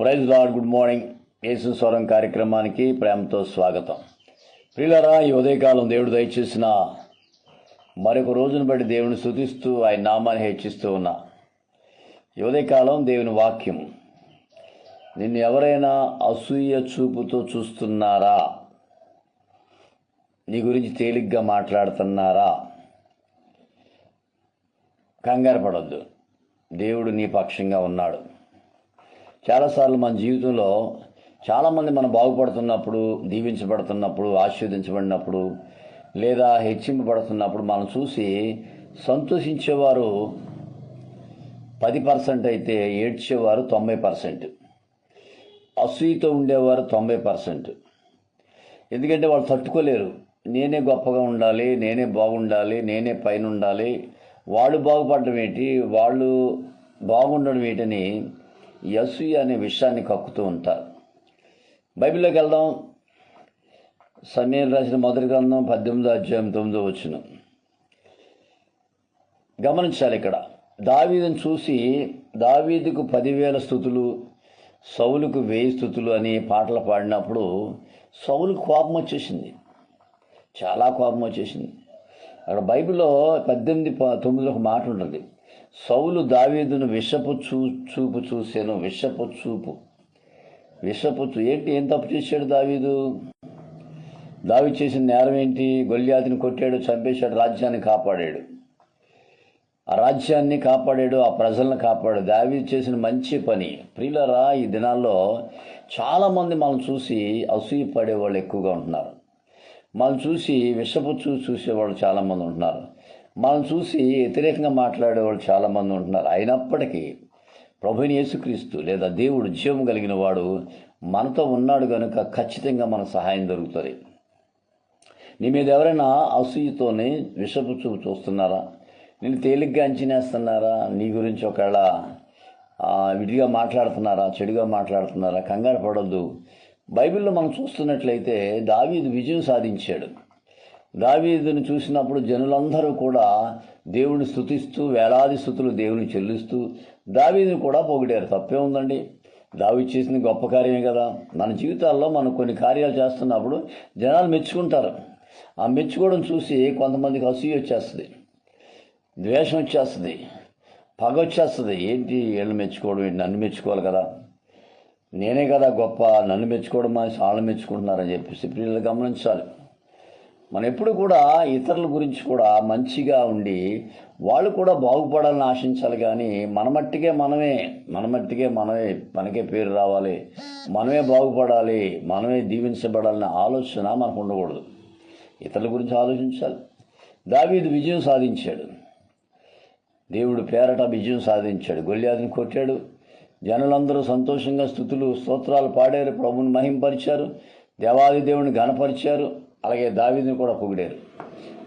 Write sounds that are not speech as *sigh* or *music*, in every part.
Praise lord good morning Yesu Swaram కార్యక్రమానికి ప్రేమతో స్వాగతం. ప్రియులరా ఈ ఉదయకాలం దేవుడు దయచేసిన మరొక రోజును బట్టి దేవుని స్థుతిస్తూ ఆయన నామాన్ని హెచ్చిస్తూ ఉన్నా. ఈ ఉదయకాలం దేవుని వాక్యం. నిన్ను ఎవరైనా అసూయ చూపుతో చూస్తున్నారా? నీ గురించి తేలిగ్గా మాట్లాడుతున్నారా? కంగారు పడొద్దు. దేవుడు నీ పక్షంగా ఉన్నాడు. చాలాసార్లు మన జీవితంలో చాలామంది మనం బాగుపడుతున్నప్పుడు దీవించబడుతున్నప్పుడు ఆశీర్వదించబడినప్పుడు లేదా హెచ్చింపబడుతున్నప్పుడు మనం చూసి సంతోషించేవారు పది పర్సెంట్ అయితే ఏడ్చేవారు తొంభై పర్సెంట్. అసూయతో ఉండేవారు తొంభై పర్సెంట్. ఎందుకంటే వాళ్ళు తట్టుకోలేరు. నేనే గొప్పగా ఉండాలి నేనే బాగుండాలి నేనే పైన ఉండాలి. వాళ్ళు బాగుపడడం ఏంటి? వాళ్ళు బాగుండడం ఏంటని ఈ అనే విషయాన్ని కక్కుతూ ఉంటారు. బైబిల్లోకి వెళ్దాం. సమయం రాసిన మొదటి గ్రంథం పద్దెనిమిదో అధ్యాయం తొమ్మిదో వచ్చిన గమనించాలి ఇక్కడ. దావీదును చూసి దావీదుకు పదివేల స్థుతులు సౌలుకు వెయ్యి స్థుతులు అని పాటలు పాడినప్పుడు సౌలుకు కోపం వచ్చేసింది. చాలా కోపం వచ్చేసింది. అక్కడ బైబిల్లో పద్దెనిమిది ప- తొమ్మిదిలో ఒక మాట ఉంటుంది. సౌలు దావీదును విషపు చూ చూపు చూసాను విషపు చూపు. విషపు చూ ఏంటి ఏం తప్పు చేశాడు దావీదు? దావి చేసిన నేరం ఏంటి? గొల్యాతిని కొట్టాడు చంపేశాడు రాజ్యాన్ని కాపాడాడు. ఆ రాజ్యాన్ని కాపాడాడు ఆ ప్రజలను కాపాడాడు. దావి చేసిన మంచి పని. ప్రియులరా ఈ దినాల్లో చాలామంది మనం చూసి అసూయ పడేవాళ్ళు ఎక్కువగా ఉంటున్నారు. మనం చూసి విషపుచ్చు చూసేవాళ్ళు చాలామంది ఉంటున్నారు. మనం చూసి వ్యతిరేకంగా మాట్లాడేవాళ్ళు చాలామంది ఉంటున్నారు. అయినప్పటికీ ప్రభుని యేసుక్రీస్తు లేదా దేవుడు జీవం కలిగిన వాడు మనతో ఉన్నాడు కనుక ఖచ్చితంగా మన సహాయం దొరుకుతుంది. నీ మీద ఎవరైనా అసూయతోనే విషపు చూపు చూస్తున్నారా? నేను తేలిగ్గా అంచనేస్తున్నారా? నీ గురించి ఒకవేళ విడిగా మాట్లాడుతున్నారా? చెడుగా మాట్లాడుతున్నారా? కంగారు పడొద్దు. బైబిల్లో మనం చూస్తున్నట్లయితే దావీదు విజయం సాధించాడు. దావీదుని చూసినప్పుడు జనులందరూ కూడా దేవుని స్థుతిస్తూ వేలాది స్థుతులు దేవుని చెల్లిస్తూ దావీదుని కూడా పొగిడారు. తప్పే ఉందండి. దావి చేసిన గొప్ప కార్యమే కదా. మన జీవితాల్లో మనం కొన్ని కార్యాలు చేస్తున్నప్పుడు జనాలు మెచ్చుకుంటారు. ఆ మెచ్చుకోవడం చూసి కొంతమందికి అసూయ వచ్చేస్తుంది. ద్వేషం వచ్చేస్తుంది. పగ వచ్చేస్తుంది. ఏంటి వీళ్ళు మెచ్చుకోవడం? ఏంటి నన్ను మెచ్చుకోవాలి కదా. నేనే కదా గొప్ప నన్ను మెచ్చుకోవడం మానేసి వాళ్ళు మెచ్చుకుంటున్నారని చెప్పేసి పిల్లలు గమనించాలి. మనం ఎప్పుడు కూడా ఇతరుల గురించి కూడా మంచిగా ఉండి వాళ్ళు కూడా బాగుపడాలని ఆశించాలి కానీ మన మట్టికే మనమే మన మట్టికే మనమే మనకే పేరు రావాలి. మనమే బాగుపడాలి మనమే దీవించబడాలనే ఆలోచన మనకు ఉండకూడదు. ఇతరుల గురించి ఆలోచించాలి. దావీదు విజయం సాధించాడు. దేవుడు పేరట విజయం సాధించాడు. గొల్యాదిని కొట్టాడు. జనులందరూ సంతోషంగా స్థుతులు స్తోత్రాలు పాడారు ప్రభుని మహింపరిచారు దేవాది దేవుని ఘనపరిచారు అలాగే దావీదుని కూడా పొగిడారు.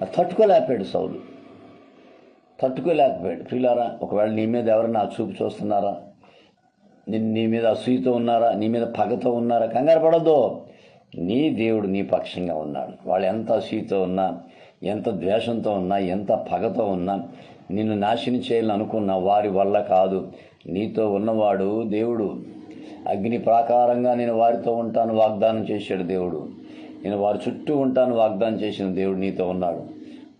అది తట్టుకోలేకపోయాడు సౌలు. తట్టుకోలేకపోయాడు. ప్రియులారా ఒకవేళ నీ మీద ఎవరైనా చూపు చూస్తున్నారా? నిన్ను నీ మీద అసూయతో ఉన్నారా? నీ మీద పగతో ఉన్నారా? కంగారు పడద్దు. నీ దేవుడు నీ పక్షంగా ఉన్నాడు. వాళ్ళు ఎంత అసూయతో ఉన్నా ఎంత ద్వేషంతో ఉన్నా ఎంత పగతో ఉన్నా నిన్ను నాశనం చేయాలని అనుకున్న వారి వల్ల కాదు. నీతో ఉన్నవాడు దేవుడు. అగ్ని ప్రాకారంగా నేను వారితో ఉంటాను వాగ్దానం చేశాడు దేవుడు. నేను వారి చుట్టూ ఉంటాను వాగ్దానం చేసిన దేవుడు నీతో ఉన్నాడు.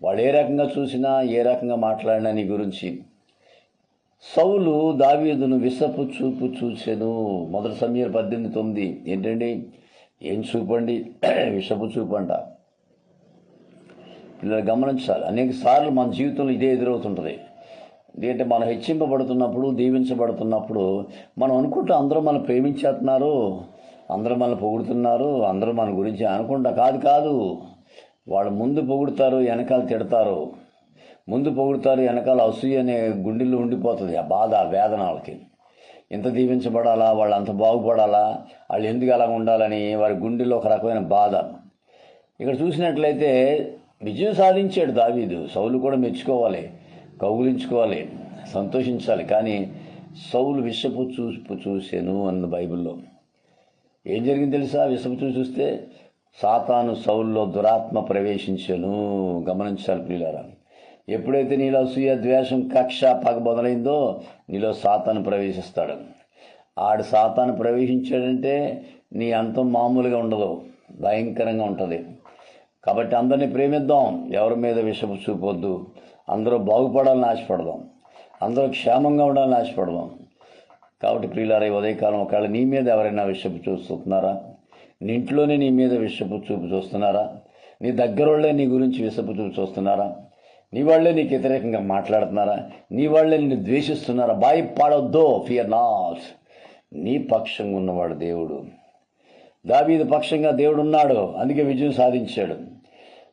వాళ్ళు ఏ రకంగా చూసినా ఏ రకంగా మాట్లాడినా నీ గురించి. సౌలు దావీదును విసపు చూపు చూసెను. మొదటి సమయం పద్దెనిమిది తొమ్మిది. ఏంటండి? ఏం చూపండి? *clears throat* విషపు చూపు అంట. పిల్లలు గమనించాలి. అనేక సార్లు మన జీవితంలో ఇదే ఎదురవుతుంటుంది. ఏంటంటే మనం హెచ్చింపబడుతున్నప్పుడు దీవించబడుతున్నప్పుడు మనం అనుకుంటూ అందరూ మనం ప్రేమించేస్తున్నారు అందరూ మనల్ని పొగుడుతున్నారు అందరూ మన గురించి అనుకుంటా కాదు కాదు. వాళ్ళు ముందు పొగుడుతారు వెనకాల తిడతారు. ముందు పొగుడుతారు వెనకాల అసూయ అనే గుండెల్లో ఉండిపోతుంది ఆ బాధ ఆ వేదన వాళ్ళకి. ఎంత దీవించబడాలా వాళ్ళు అంత బాగుపడాలా వాళ్ళు ఎందుకు అలా ఉండాలని వారి గుండెల్లో ఒక రకమైన బాధ. ఇక్కడ చూసినట్లయితే విజయం సాధించాడు దావీదు. సౌలు కూడా మెచ్చుకోవాలి. కౌగులించుకోవాలి సంతోషించాలి. కానీ సౌలు విషపు చూపు చూసాను అన్న బైబిల్లో. ఏం జరిగింది తెలుసా? విషపు చూసి చూస్తే సాతాను సౌల్లో దురాత్మ ప్రవేశించాను. గమనించాలి ప్రియులారా. ఎప్పుడైతే నీలో అసూయ ద్వేషం కక్ష పగ మొదలైందో నీలో సాతాను ప్రవేశిస్తాడు. ఆడు సాతాను ప్రవేశించాడంటే నీ అంతం మామూలుగా ఉండదు భయంకరంగా ఉంటుంది. కాబట్టి అందరినీ ప్రేమిద్దాం. ఎవరి మీద విషపు చూపొద్దు. అందరూ బాగుపడాలని ఆశపడదాం. అందరూ క్షేమంగా ఉండాలని ఆశపడదాం. కాబట్టి ప్రియులారా ఈ ఉదయకాలం ఒకవేళ నీ మీద ఎవరైనా విషపు చూస్తున్నారా? నీ ఇంట్లోనే నీ మీద విషపు చూపు చూస్తున్నారా? నీ దగ్గరోళ్ళే నీ గురించి విషపు చూపు చూస్తున్నారా? నీ వాళ్ళే నీకు వ్యతిరేకంగా మాట్లాడుతున్నారా? నీ వాళ్ళే నిన్ను ద్వేషిస్తున్నారా? భయపడొద్దు ఫియర్ నాట్. నీ పక్షంగా ఉన్నవాడు దేవుడు. దావీదు పక్షంగా దేవుడు ఉన్నాడు అందుకే విజయం సాధించాడు.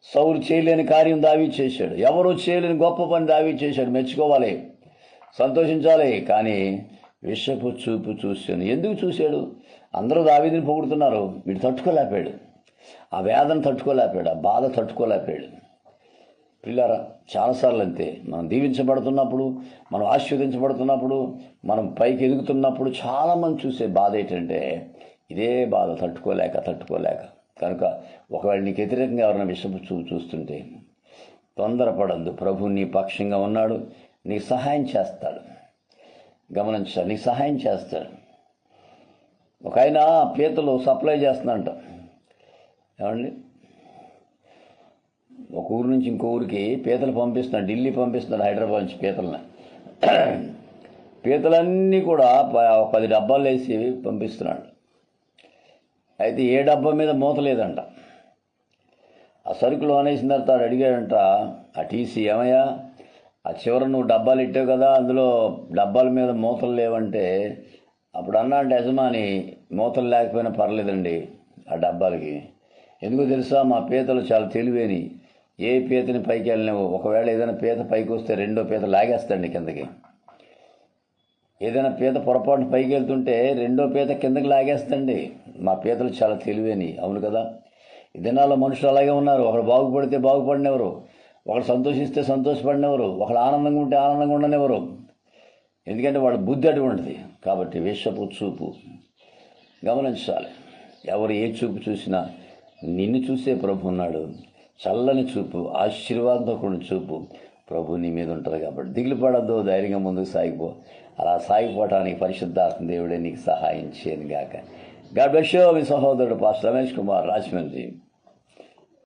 సౌలు చేయలేని కార్యం దావీ చేశాడు. ఎవరు చేయలేని గొప్ప పని దావీ చేశాడు. మెచ్చుకోవాలి. సంతోషించాలి. కానీ విషపు చూపు చూశాను. ఎందుకు చూశాడు? అందరూ దావీదిని పొగుడుతున్నారు. వీడు తట్టుకోలేపాడు ఆ వేదన తట్టుకోలేపాడు ఆ బాధ తట్టుకోలేపాడు పిల్లరా చాలాసార్లు అంతే. మనం దీవించబడుతున్నప్పుడు మనం ఆశీర్వదించబడుతున్నప్పుడు మనం పైకి ఎదుగుతున్నప్పుడు చాలామంది చూసే బాధ ఏంటంటే ఇదే బాధ తట్టుకోలేక తట్టుకోలేక. కనుక ఒకవేళ నీకు వ్యతిరేకంగా ఎవరైనా విషపు చూ చూస్తుంటే తొందరపడద్దు. ప్రభు నీ పక్షంగా ఉన్నాడు నీకు సహాయం చేస్తాడు. గమనించాలి నీకు సహాయం చేస్తాడు. ఒక ఆయన పీతలు సప్లై చేస్తున్నట్ట ఏమండి? ఒక ఊరు నుంచి ఇంకో ఊరికి పీతలు పంపిస్తున్నాడు ఢిల్లీ పంపిస్తున్నాడు హైదరాబాద్ నుంచి పీతలని. పీతలన్నీ కూడా ప- ఒక పది డబ్బాలు వేసి పంపిస్తున్నాడు. అయితే ఏ డబ్బా మీద మూత లేదంట. ఆ సరుకులు అనేసిన తర్వాత ఆడు అడిగాడంట ఆ టీసీ ఏమయ్యా? ఆ చివర నువ్వు డబ్బాలు ఇట్టావు కదా అందులో డబ్బాల మీద మూతలు లేవంటే అప్పుడు అన్నా అంటే యజమాని మూతలు లేకపోయినా పర్లేదండి ఆ డబ్బాలకి. ఎందుకు తెలుసా మా పీతలు చాలా తెలివేని ఏ పీతని పైకి వెళ్ళినావు ఒకవేళ ఏదైనా పీత పైకి వస్తే రెండో పీత లాగేస్తాండి కిందకి. ఏదైనా పీత పొరపాటున పైకి వెళ్తుంటే రెండో పీత కిందకి లాగేస్తండి. మా పీతలు చాలా తెలివేని అవును కదా? ఈ దినాల్లో మనుషులు అలాగే ఉన్నారు. ఒకరు బాగుపడితే బాగుపడినెవరు? ఒకరు సంతోషిస్తే సంతోషపడినెవరు? ఒకరు ఆనందంగా ఉంటే ఆనందంగా ఉండనివ్వరు. ఎందుకంటే వాళ్ళ బుద్ధి అటువంటిది. కాబట్టి విషపు చూపు. గమనించాలి. ఎవరు ఏ చూపు చూసినా నిన్ను చూసే ప్రభు ఉన్నాడు. చల్లని చూపు ఆశీర్వాదంతో కూడిన చూపు. ప్రభు నీ మీద ఉంటారు కాబట్టి. దిగులు పడద్దు ధైర్యంగా ముందుకు సాగిపో. అలా సాగిపోవటానికి పరిశుద్ధాత్మ దేవుడే నీకు సహాయం చేయను గాక గాడ్ బ్లెస్ మీ సహోదరుడు పాస్ రమేష్ కుమార్ రాజమండ్రి.